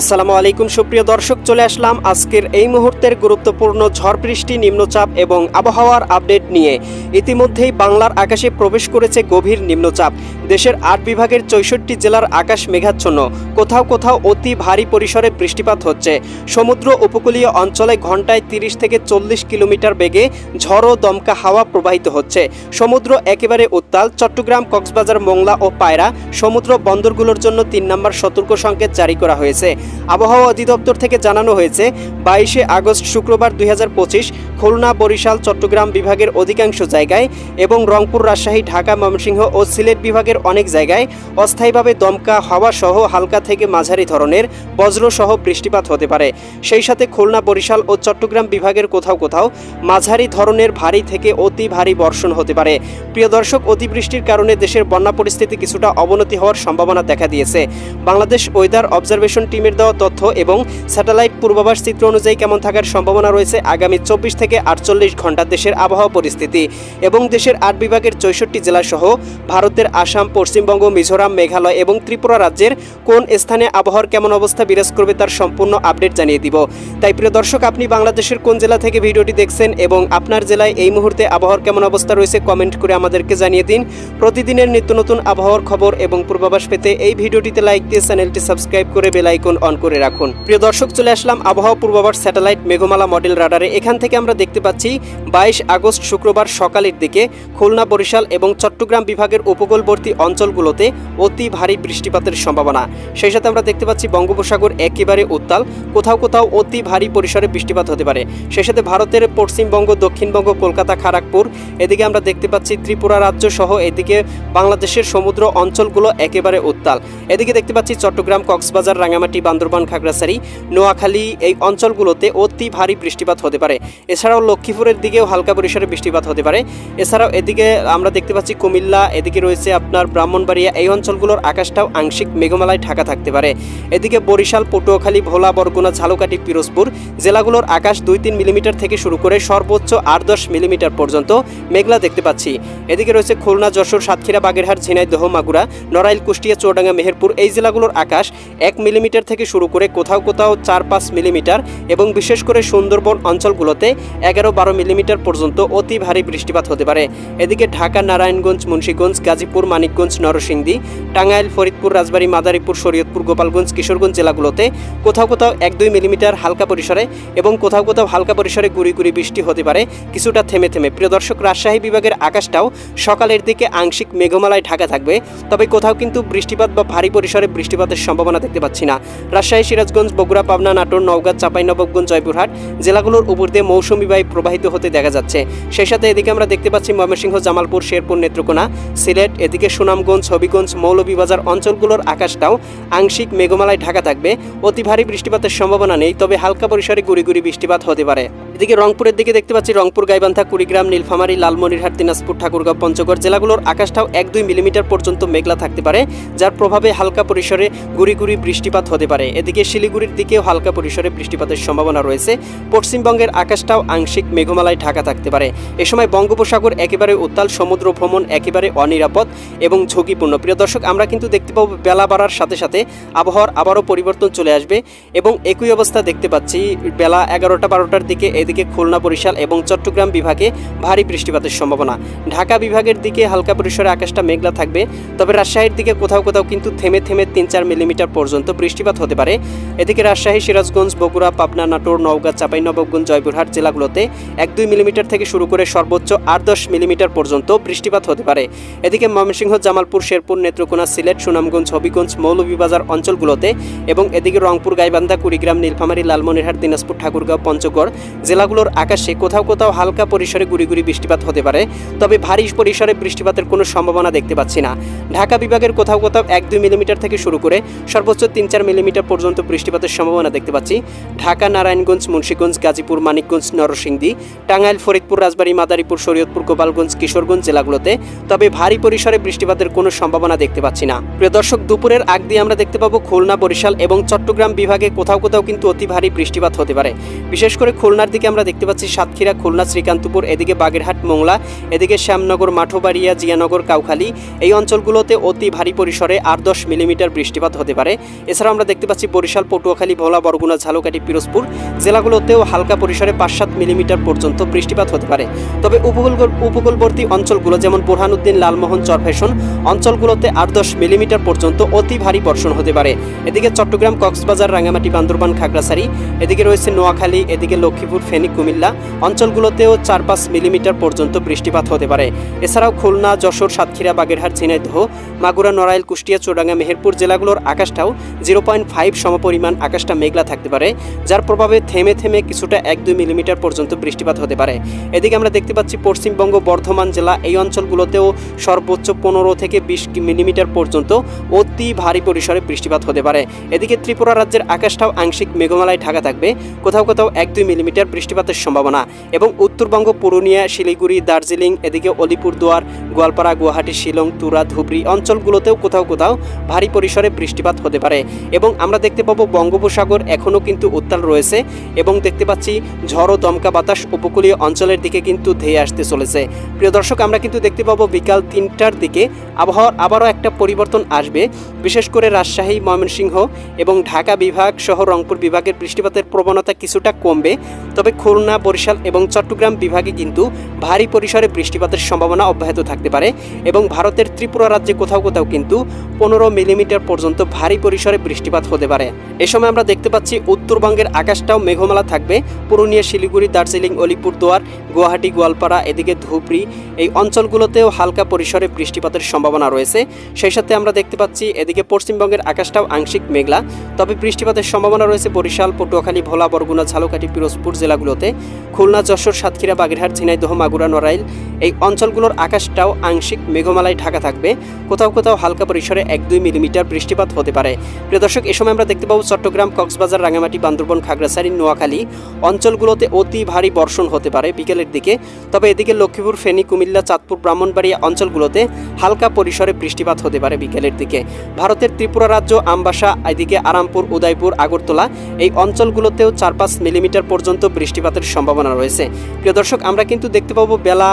আসসালামু আলাইকুম, সুপ্রিয় দর্শক, চলে আসলাম আজকের এই মুহূর্তের গুরুত্বপূর্ণ ঝড় বৃষ্টি, নিম্নচাপ এবং আবহাওয়ার আপডেট নিয়ে। ইতিমধ্যেই বাংলার আকাশে প্রবেশ করেছে গভীর নিম্নচাপ। দেশের আট বিভাগের চৌষট্টি জেলার আকাশ মেঘাচ্ছন্ন। কোথাও কোথাও অতি ভারী পরিসরে বৃষ্টিপাত হচ্ছে। সমুদ্র উপকূলীয় অঞ্চলে ঘন্টায় তিরিশ থেকে চল্লিশ কিলোমিটার বেগে ঝড়ো দমকা হাওয়া প্রবাহিত হচ্ছে। সমুদ্র একেবারে উত্তাল। চট্টগ্রাম, কক্সবাজার, মোংলা ও পায়রা সমুদ্র বন্দরগুলোর জন্য তিন নম্বর সতর্ক সংকেত জারি করা হয়েছে। আবহাওয়া অধিদপ্তর থেকে জানানো হয়েছে, বাইশে আগস্ট শুক্রবার দুই হাজার পঁচিশ খুলনা, বরিশাল, চট্টগ্রাম বিভাগের অধিকাংশ জায়গায় এবং রংপুর, রাজশাহী, ঢাকা, ময়মনসিংহ ও সিলেট বিভাগের অনেক জায়গায় অস্থায়ীভাবে দমকা হাওয়া সহ হালকা থেকে মাঝারি ধরনের বজ্রসহ বৃষ্টিপাত হতে পারে। সেই সাথে খুলনা, বরিশাল ও চট্টগ্রাম বিভাগের কোথাও কোথাও মাঝারি ধরনের ভারী থেকে অতি ভারী বর্ষণ হতে পারে। প্রিয় দর্শক, অতিবৃষ্টির কারণে দেশের বন্যা পরিস্থিতি কিছুটা অবনতি হওয়ার সম্ভাবনা দেখা দিয়েছে। বাংলাদেশ ওয়েদার অবজারভেশন টিমের দেওয়া তথ্য এবং স্যাটেলাইট পূর্বাভাস চিত্র অনুযায়ী কেমন থাকার সম্ভাবনা রয়েছে আগামী চব্বিশ থেকে আটচল্লিশ ঘণ্টা দেশের আবহাওয়া পরিস্থিতি। এবং দেশের আট বিভাগের চৌষট্টি জেলাসহ ভারতের আসাম পশ্চিমবঙ্গ, মিজোরাম, মেঘালয় এবং ত্রিপুরা রাজ্যের কোন স্থানে আবহাওয়ার কেমন অবস্থা বিরাজ করবে তার সম্পূর্ণ আপডেট জানিয়ে দিব। তাই প্রিয় দর্শক, আপনি বাংলাদেশের কোন জেলা থেকে ভিডিওটি দেখছেন এবং আপনার জেলায় এই মুহূর্তে আবহাওয়ার কেমন অবস্থা রয়েছে কমেন্ট করে আমাদেরকে জানিয়ে দিন। প্রতিদিনের নিত্য নতুন আবহাওয়ার খবর এবং পূর্বাভাস পেতে এই ভিডিওটিতে লাইক দিয়ে চ্যানেলটি সাবস্ক্রাইব করে বেল আইকন অন করে রাখুন। প্রিয় দর্শক, চলে আসলাম আবহাওয়া পূর্বাভাস স্যাটেলাইট মেঘমালা মডেল রাডারে। এখান থেকে আমরা দেখতে পাচ্ছি বাইশ আগস্ট শুক্রবার সকালের দিকে খুলনা, বরিশাল এবং চট্টগ্রাম বিভাগের উপকূলবর্তী অঞ্চলগুলোতে অতি ভারী বৃষ্টিপাতের সম্ভাবনা। সেই সাথে আমরা দেখতে পাচ্ছি বঙ্গোপসাগর একেবারে উত্তাল, কোথাও কোথাও অতি ভারী পরিসরে বৃষ্টিপাত হতে পারে। সেই সাথে ভারতের পশ্চিমবঙ্গ, দক্ষিণবঙ্গ, কলকাতা, খড়গপুর, এদিকে আমরা দেখতে পাচ্ছি ত্রিপুরা রাজ্য সহ এদিকে বাংলাদেশের সমুদ্র অঞ্চলগুলো একেবারে উত্তাল। এদিকে দেখতে পাচ্ছি চট্টগ্রাম, কক্সবাজার রাঙামাটি বান্দরবান, খাগড়াছড়ি, নোয়াখালী এই অঞ্চলগুলোতে অতি ভারী বৃষ্টিপাত হতে পারে। এছাড়াও লক্ষ্মীপুরের দিকেও হালকা পরিসরে বৃষ্টিপাত হতে পারে। এছাড়াও এদিকে আমরা দেখতে পাচ্ছি কুমিল্লা, এদিকে রয়েছে আপনার ব্রাহ্মণবাড়িয়া এই অঞ্চলগুলোর আকাশটাও আংশিক মেঘমালায় ঢাকা থাকতে পারে। এদিকে বরিশাল, পটুয়াখালী, ভোলা, বরগুনা, ঝালকাঠি, পিরোজপুর জেলাগুলোর আকাশ দুই তিন মিলিমিটার থেকে শুরু করে সর্বোচ্চ আট দশ মিলিমিটার পর্যন্ত মেঘলা দেখতে পাচ্ছি। এদিকে রয়েছে খুলনা, যশোর, সাতক্ষীরা, বাগেরহাট ঝিনাইদহ মাগুরা, নড়াইল, কুষ্টিয়া চৌডাঙ্গা মেহেরপুর এই জেলাগুলোর আকাশ এক মিলিমিটার থেকে শুরু করে কোথাও কোথাও চার পাঁচ মিলিমিটার এবং বিশেষ করে সুন্দরবন অঞ্চলগুলোতে এগারো বারো মিলিমিটার পর্যন্ত অতি ভারী বৃষ্টিপাত হতে পারে। এদিকে ঢাকা, নারায়ণগঞ্জ, মুন্সীগঞ্জ, গাজীপুর মানিকগঞ্জ, নরসিংদী, টাঙ্গাইল, ফরিদপুর, রাজবাড়ী, মাদারীপুর, শরীয়তপুর, গোপালগঞ্জ, কিশোরগঞ্জ জেলাগুলোতে কোথাও কোথাও এক দুই মিলিমিটার হালকা পরিসরে এবং কোথাও কোথাও হালকা পরিসরে গুড়ি গুড়ি বৃষ্টি হতে পারে, কিছুটা থেমে থেমে। প্রিয় দর্শক, রাজশাহী বিভাগের আকাশটাও সকালের দিকে আংশিক মেঘমালায় ঢাকা থাকবে, তবে কোথাও কিন্তু বৃষ্টিপাত বা ভারী পরিসরে বৃষ্টিপাতের সম্ভাবনা দেখতে পাচ্ছি না। রাজশাহী, সিরাজগঞ্জ, বগুড়া, পাবনা, নাটোর, নওগাঁ চাঁপাইনবাবগঞ্জ জয়পুরহাট জেলাগুলোর উপর দিয়ে মৌসুমি বায়ু প্রবাহিত হতে দেখা যাচ্ছে। সেই সাথে এদিকে আমরা দেখতে পাচ্ছি ময়মনসিংহ, জামালপুর, শেরপুর, নেত্রকোনা, সিলেট, এদিকে সুনামগঞ্জ, হবিগঞ্জ, মৌলভীবাজার অঞ্চলগুলোর আকাশটাও আংশিক মেঘমালায় ঢাকা থাকবে। অতি ভারী বৃষ্টিপাতের সম্ভাবনা নেই, তবে হালকা পরিসরে গুড়ি বৃষ্টিপাত হতে পারে। এদিকে রংপুরের দিকে দেখতে পাচ্ছি রংপুর, গাইবান্ধা, কুড়িগ্রাম, নীলফামারী, লালমনিরহাট, দিনাজপুর, ঠাকুরগাঁও, পঞ্চগড় জেলাগুলোর আকাশটাও এক দুই মিলিমিটার পর্যন্ত মেঘলা থাকতে পারে, যার প্রভাবে হালকা পরিসরে গুড়ি গুড়ি বৃষ্টিপাত হতে পারে। এদিকে শিলিগুড়ির দিকেও হালকা পরিসরে বৃষ্টিপাতের সম্ভাবনা রয়েছে। পশ্চিমবঙ্গের আকাশটাও আংশিক মেঘমালায় ঢাকা থাকতে পারে। এ সময় বঙ্গোপসাগর একেবারে উত্তাল, সমুদ্র ভ্রমণ একেবারে অনিরাপদ এবং ঝুঁকিপূর্ণ। প্রিয় দর্শক, আমরা কিন্তু দেখতে পাবো বেলা বাড়ার সাথে সাথে আবহাওয়ার আবারও পরিবর্তন চলে আসবে এবং একই অবস্থা দেখতে পাচ্ছি বেলা এগারোটা বারোটার দিকে এদিকে খুলনা বরিশাল এবং চট্টগ্রাম বিভাগে ভারী বৃষ্টিপাতের সম্ভাবনা। ঢাকা বিভাগের দিকে হালকা পরিসরে আকাশটা মেঘলা থাকবে, তবে রাজশাহীর দিকে কোথাও কোথাও কিন্তু থেমে থেমে তিন চার মিলিমিটার পর্যন্ত বৃষ্টিপাত হতে পারে। এদিকে রাজশাহী, সিরাজগঞ্জ, বগুড়া, পাবনা, নাটোর, নওগাঁ চাঁপাইনবাবগঞ্জ জয়পুরহাট জেলাগুলোতে এক দুই মিলিমিটার থেকে শুরু করে সর্বোচ্চ আট দশ মিলিমিটার পর্যন্ত বৃষ্টিপাত হতে পারে। এদিকে ময়মনসিংহ জামালপুর, শেরপুর, নেত্রকোনা, সিলেট, সুনামগঞ্জ, হবিগঞ্জ, মৌলভীবাজার অঞ্চলগুলোতে এবং এদিকে রংপুর, গাইবান্ধা, কুড়িগ্রাম, নীলফামারী, লালমনিরহাট, দিনাজপুর, ঠাকুরগাঁও, পঞ্চগড় জেলাগুলোর আকাশে কোথাও কোথাও হালকা পরিসরে গুড়ি গুড়ি বৃষ্টিপাত হতে পারে। তবে ভারী পরিসরে বৃষ্টিপাতের কোনো সম্ভাবনা দেখতে পাচ্ছি না। ঢাকা বিভাগের কোথাও কোথাও এক দুই মিলিমিটার থেকে শুরু করে সর্বোচ্চ তিন চার মিলিমিটার পর্যন্ত বৃষ্টিপাতের সম্ভাবনা দেখতে পাচ্ছি। ঢাকা, নারায়ণগঞ্জ, মুন্সীগঞ্জ, গাজীপুর, মানিকগঞ্জ, নরসিংদী, টাঙ্গাইল, ফরিদপুর, রাজবাড়ী, মাদারীপুর, শরীয়তপুর, গোপালগঞ্জ, কিশোরগঞ্জ জেলাগুলোতে। তবে ভারী পরিসরে বৃষ্টিপাতের কোনো সম্ভাবনা দেখতে পাচ্ছি না। প্রিয় দর্শক, দুপুরের আগ দিয়ে আমরা দেখতে পাবো খুলনা, বরিশাল এবং চট্টগ্রাম বিভাগে কোথাও কোথাও কিন্তু অতি ভারী বৃষ্টিপাত হতে পারে। বিশেষ করে খুলনার দিকে আমরা দেখতে পাচ্ছি সাতক্ষীরা, খুলনা, শ্রীকান্তপুর, এদিকে বাগেরহাট, মোংলা, এদিকে শ্যামনগর, মাঠোবাড়িয়া, জিয়ানগর, কাউখালী। এই অঞ্চলগুলোতে অতি ভারী পরিসরে আট দশ মিলিমিটার বৃষ্টিপাত হতে পারে। এছাড়াও আমরা দেখতে পাচ্ছি বরিশাল, পটুয়াখালী, ভোলা, বরগুনা, ঝালকাঠি, পিরোজপুর জেলাগুলোতেও হালকা পরিসরে পাঁচ সাত মিলিমিটার পর্যন্ত বৃষ্টিপাত হতে পারে। তবে উপকূল উপকূলবর্তী অঞ্চলগুলো যেমন বোরহানুদ্দিন লালমোহন, চরফেশন অঞ্চলগুলোতে আট দশ মিলিমিটার পর্যন্ত অতি ভারী বর্ষণ হতে পারে। এদিকে চট্টগ্রাম, কক্সবাজার রাঙামাটি বান্দরবান, খাগড়াছড়ি, এদিকে রয়েছে নোয়াখালী, এদিকে লক্ষ্মীপুর, ফেনী, কুমিল্লা। অঞ্চলগুলোতেও চার পাঁচ মিলিমিটার পর্যন্ত বৃষ্টিপাত হতে পারে। এছাড়াও খুলনা, যশোর, সাতক্ষীরা, বাগেরহাট, ঝিনাইদহ, মাগুরা, নড়াইল, কুষ্টিয়া, চুরাঙ্গা, মেহেরপুর জেলাগুলোর আকাশটাও জিরো পয়েন্ট ফাইভ সমপরিমাণ আকাশটা মেঘলা থাকতে পারে, যার প্রভাবে থেমে থেমে কিছুটা এক দুই মিলিমিটার পর্যন্ত বৃষ্টিপাত হতে পারে। এদিকে আমরা দেখতে পাচ্ছি পশ্চিমবঙ্গ বর্ধমান জেলা এই অঞ্চলগুলোতেও সর্বোচ্চ পনেরো থেকে বিশ মিলিমিটার পর্যন্ত অতি ভারী পরিসরে বৃষ্টিপাত হতে পারে। এদিকে ত্রিপুরা রাজ্যের আকাশটাও আংশিক মেঘমালায় ঢাকা থাকবে। কোথাও কোথাও এক দুই মিলিমিটার বৃষ্টিপাতের সম্ভাবনা এবং উত্তরবঙ্গ, পুরুলিয়া, শিলিগুড়ি, দার্জিলিং, এদিকে অলিপুরদুয়ার, গোয়ালপাড়া, গুয়াহাটি, শিলং, তুরা, ধুবড়ি অঞ্চলগুলোতেও কোথাও কোথাও ভারী পরিসরে বৃষ্টিপাত হতে পারে এবং আমরা দেখতে পাবো বঙ্গোপসাগর এখনও কিন্তু উত্তাল রয়েছে এবং দেখতে পাচ্ছি ঝড় দমকা বাতাস উপকূলীয় অঞ্চলের দিকে কিন্তু ধেয়ে আসতে চলেছে। প্রিয় দর্শক, আমরা কিন্তু দেখতে পাবো বিকাল তিনটার দিকে আবহাওয়ার আবারও একটা পরিবর্তন আসবে। বিশেষ করে রাজশাহী, ময়মনসিংহ এবং ঢাকা বিভাগ সহ রংপুর বিভাগের বৃষ্টিপাতের প্রবণতা কিছুটা কমবে। তবে খুলনা, বরিশাল এবং চট্টগ্রাম বিভাগে কিন্তু ভারী পরিসরে বৃষ্টিপাতের সম্ভাবনা অব্যাহত থাকতে পারে এবং ভারতের ত্রিপুরা রাজ্যে কোথাও কোথাও কিন্তু পনেরো মিলিমিটার পর্যন্ত ভারী পরিসরে বৃষ্টিপাত হতে পারে। এ সময় আমরা দেখতে পাচ্ছি উত্তরবঙ্গের আকাশটাও মেঘমালা থাকবে। পুরুলিয়া, শিলিগুড়ি, দার্জিলিং, অলিপুরদুয়ার, গুয়াহাটি, গোয়ালপাড়া, এদিকে ধুবড়ি এই অঞ্চলগুলোতেও হালকা পরিসরে বৃষ্টিপাতের সম্ভাবনা রয়েছে। সেই সাথে আমরা দেখতে পাচ্ছি, এদিকে পশ্চিমবঙ্গের আকাশটাও আংশিক মেঘলা। তবে বৃষ্টিপাতের সম্ভাবনা রয়েছে বরিশাল, পটুয়াখালী, ভোলা, বরগুনা, ঝালকাঠি, পিরোজপুর জেলাগুলোতে। খুলনা, যশোর, সাতক্ষীরা, বাগেরহাট ঝিনাইদহ মাগুরা, নড়াইল এই অঞ্চলগুলোর আকাশটাও আংশিক মেঘমালায় ঢাকা থাকবে। কোথাও কোথাও হালকা পরিসরে এক দুই মিলিমিটার বৃষ্টিপাত হতে পারে। প্রিয় দর্শক, এ সময় আমরা দেখতে পাবো চট্টগ্রাম, কক্সবাজার রাঙামাটি বান্দরবন, খাগড়াছড়ি, নোয়াখালী অঞ্চলগুলোতে অতি ভারী বর্ষণ হতে পারে বিকেলের দিকে। তবে এদিকে লক্ষ্মীপুর, ফেনী, কুমিল্লা, চাঁদপুর, ব্রাহ্মণবাড়িয়া অঞ্চলগুলোতে হালকা পরিসরে বৃষ্টিপাত হতে পারে বিকেলের দিকে। ভারতের ত্রিপুরা রাজ্য, আমবাসা, এদিকে আরামপুর, উদয়পুর, আগরতলা এই অঞ্চলগুলোতেও চার পাঁচ মিলিমিটার পর্যন্ত বৃষ্টিপাতের সম্ভাবনা রয়েছে। প্রিয় দর্শক, আমরা কিন্তু দেখতে পাবো বেলা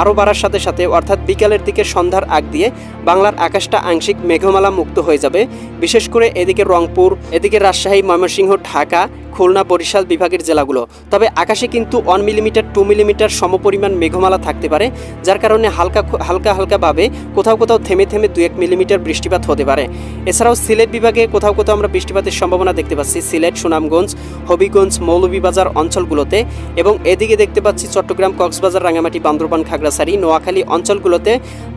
আরও বাড়ার সাথে সাথে, অর্থাৎ বিকালের দিকে সন্ধ্যার আগ দিয়ে বাংলার আকাশটা আংশিক মেঘমালা মুক্ত হয়ে যাবে। বিশেষ করে এদিকে রংপুর, এদিকে রাজশাহী, ময়মনসিংহ, ঢাকা খুলনা বরিশাল বিভাগের জেলাগুলো। তবে আকাশে কিন্তু ওয়ান মিলিমিটার টু মিলিমিটার সমপরিমাণ মেঘমালা থাকতে পারে, যার কারণে হালকা হালকা হালকাভাবে কোথাও কোথাও থেমে থেমে দু এক মিলিমিটার বৃষ্টিপাত হতে পারে। এছাড়াও সিলেট বিভাগে কোথাও কোথাও আমরা বৃষ্টিপাতের সম্ভাবনা দেখতে পাচ্ছি। সিলেট, সুনামগঞ্জ, হবিগঞ্জ, মৌলভীবাজার অঞ্চলগুলোতে এবং এদিকে দেখতে পাচ্ছি চট্টগ্রাম, কক্সবাজার রাঙামাটি বান্দরবান, খাগড়াছড়ি, নোয়াখালী অঞ্চলগুলোতে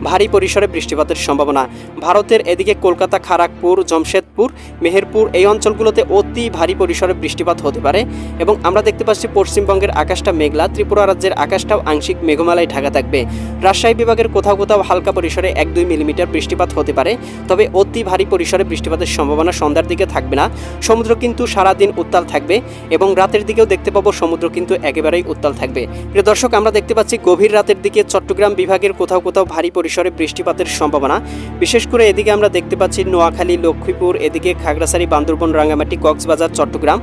ভারী পরিসরে বৃষ্টিপাতের সম্ভাবনা। ভারতের এদিকে কলকাতা খড়গপুর জমশেদপুর, মেহেরপুর এই অঞ্চলগুলোতে অতি ভারী পরিসরে বৃষ্টিপাত হতে পারে এবং আমরা দেখতে পাচ্ছি পশ্চিমবঙ্গের আকাশটা মেঘলা, ত্রিপুরা রাজ্যের আকাশটাও আংশিক মেঘমালায় ঢাকা থাকবে। রাজশাহী বিভাগের কোথাও কোথাও হালকা পরিসরে এক দুই মিলিমিটার বৃষ্টিপাত হতে পারে, তবে অতি ভারী পরিসরে বৃষ্টিপাতের সম্ভাবনা সন্ধ্যার দিকে থাকবে না। সমুদ্র কিন্তু সারাদিন উত্তাল থাকবে এবং রাতের দিকেও দেখতে পাবো সমুদ্র কিন্তু একেবারেই উত্তাল থাকবে। প্রিয় দর্শক, আমরা দেখতে পাচ্ছি গভীর রাতের দিকে চট্টগ্রাম বিভাগের কোথাও কোথাও ভারী পরিসরে বৃষ্টিপাতের সম্ভাবনা। বিশেষ করে এদিকে আমরা দেখতে পাচ্ছি নোয়াখালী, লক্ষ্মীপুর, এদিকে খাগড়াছড়ি, বান্দরবন, রাঙ্গামাটি, কক্সবাজার, চট্টগ্রাম।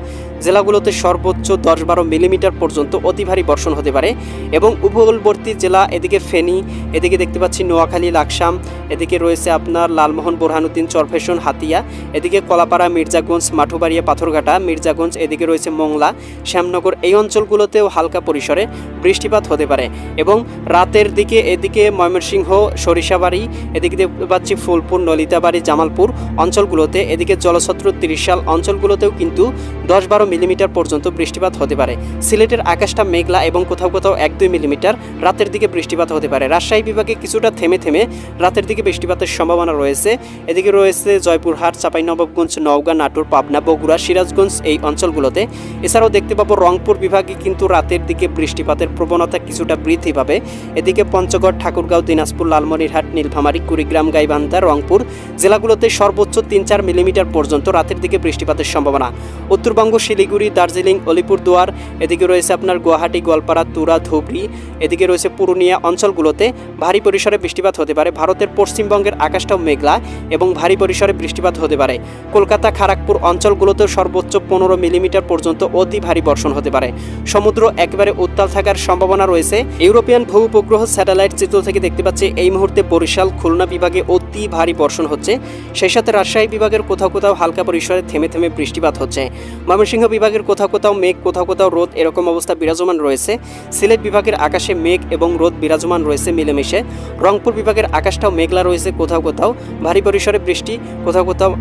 জেলাগুলোতে সর্বোচ্চ দশ বারো মিলিমিটার পর্যন্ত অতি ভারী বর্ষণ হতে পারে এবং উপকূলবর্তী জেলা, এদিকে ফেনী, এদিকে দেখতে পাচ্ছি নোয়াখালী, লাকসাম, এদিকে রয়েছে আপনার লালমোহন, বোরহানুদ্দিন, চরফেশন, হাতিয়া, এদিকে কলাপাড়া, মির্জাগঞ্জ, মাঠুবাড়িয়া, পাথরঘাটা, মির্জাগঞ্জ, এদিকে রয়েছে মংলা, শ্যামনগর, এই অঞ্চলগুলোতেও হালকা পরিসরে বৃষ্টিপাত হতে পারে এবং রাতের দিকে এদিকে ময়মনসিংহ, সরিষাবাড়ি, এদিকে দেখতে পাচ্ছি ফুলপুর, নলিতাবাড়ি, জামালপুর অঞ্চলগুলোতে, এদিকে জলছত্র, ত্রিশাল অঞ্চলগুলোতেও কিন্তু দশ বারো মিলিমিটার পর্যন্ত বৃষ্টিপাত হতে পারে। সিলেটের আকাশটা মেঘলা এবং কোথাও কোথাও এক দুই মিলিমিটার। রাতের দিকে বৃষ্টিপাত হতে পারে। রাজশাহী বিভাগে কিছুটা থেমে থেমে রাতের দিকে বৃষ্টিপাতের সম্ভাবনা রয়েছে। এদিকে রয়েছে জয়পুরহাট, চাঁপাইনবাবগঞ্জ, নওগাঁ, নাটোর, পাবনা, বগুড়া, সিরাজগঞ্জ এই অঞ্চলগুলোতে। এছাড়াও দেখতে পাবো রংপুর বিভাগে কিন্তু রাতের দিকে বৃষ্টিপাতের প্রবণতা কিছুটা বৃদ্ধি পাবে। এদিকে পঞ্চগড়, ঠাকুরগাঁও, দিনাজপুর, লালমনিরহাট, নীলফামারী, কুড়িগ্রাম, গাইবান্ধা, রংপুর জেলাগুলোতে সর্বোচ্চ তিন চার মিলিমিটার পর্যন্ত রাতের দিকে বৃষ্টিপাতের সম্ভাবনা। উত্তরবঙ্গ, শিলিগুড়ি, দার্জিলিং, অলিপুরদুয়ার, এদিকে রয়েছে আপনার গুয়াহাটি, গোয়ালপাড়া, তুরা, ধুবড়ি, এদিকে রয়েছে পুরুলিয়া অঞ্চলগুলোতে ভারী পরিসরে বৃষ্টিপাত হতে পারে। ভারতের পশ্চিমবঙ্গের আকাশটাও মেঘলা এবং ভারী পরিসরে বৃষ্টিপাত হতে পারে। কলকাতা খড়গপুর অঞ্চলগুলোতেও সর্বোচ্চ পনেরো মিলিমিটার পর্যন্ত অতি ভারী বর্ষণ হতে পারে। সমুদ্র একেবারে উত্তাল থাকার সম্ভাবনা রয়েছে। ইউরোপিয়ান ভূ উপগ্রহ স্যাটেলাইট চিত্র থেকে দেখতে পাচ্ছি, এই মুহূর্তে বরিশাল, খুলনা বিভাগে অতি ভারী বর্ষণ হচ্ছে। সেই সাথে রাজশাহী বিভাগের কোথাও কোথাও হালকা পরিসরে থেমে থেমে বৃষ্টিপাত হচ্ছে। ময়মনসিংহ বিভাগের কোথাও কোথাও মেঘ, কোথাও কোথাও রোদ, এরকম অবস্থা বিরাজমান রয়েছে। সিলেট বিভাগের আকাশে মেঘ এবং রোদ বিরাজমান রয়েছে মিলেমিশে। রংপুর বিভাগের আকাশটাও মেঘলা রয়েছে কোথাও কোথাও। ভারী পরিসরে বৃষ্টি, কোথাও কোথাও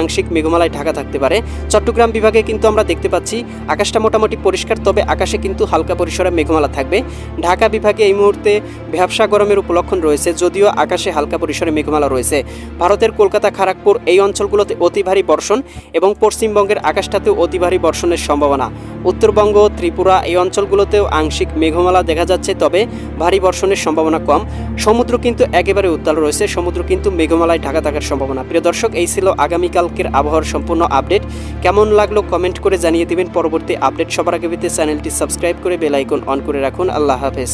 আংশিক মেঘমালায় ঢাকা থাকতে পারে। চট্টগ্রাম বিভাগে কিন্তু আমরা দেখতে পাচ্ছি, আকাশটা মোটামুটি পরিষ্কার, তবে আকাশে কিন্তু হালকা পরিসরে মেঘমালা থাকবে। ঢাকা বিভাগে এই মুহূর্তে ব্যবসা গরমের উপলক্ষণ রয়েছে, যদিও আকাশে হালকা পরিসরে মেঘমালা রয়েছে। ভারতের কলকাতা খড়গপুর এই অঞ্চলগুলোতে অতি ভারী বর্ষণ এবং পশ্চিমবঙ্গের আকাশটাতেও অতি ভারী বর্ষণের সম্ভাবনা। উত্তরবঙ্গ, ত্রিপুরা এই অঞ্চলগুলোতেও আংশিক মেঘমালা দেখা যাচ্ছে, তবে ভারী বর্ষণের সম্ভাবনা কম। সমুদ্র কিন্তু একেবারে উত্তাল রয়েছে, সমুদ্র কিন্তু মেঘমালায় ঢাকা থাকার সম্ভাবনা। প্রিয় দর্শক, এই ছিল আগামীকালকের আবহাওয়ার সম্পূর্ণ আপডেট। কেমন লাগল কমেন্ট করে জানিয়ে দেবেন। পরবর্তী আপডেট সবার আগে পেতে চ্যানেলটি সাবস্ক্রাইব করে বেলাইকন অন করে রাখুন। আল্লাহ হাফেজ।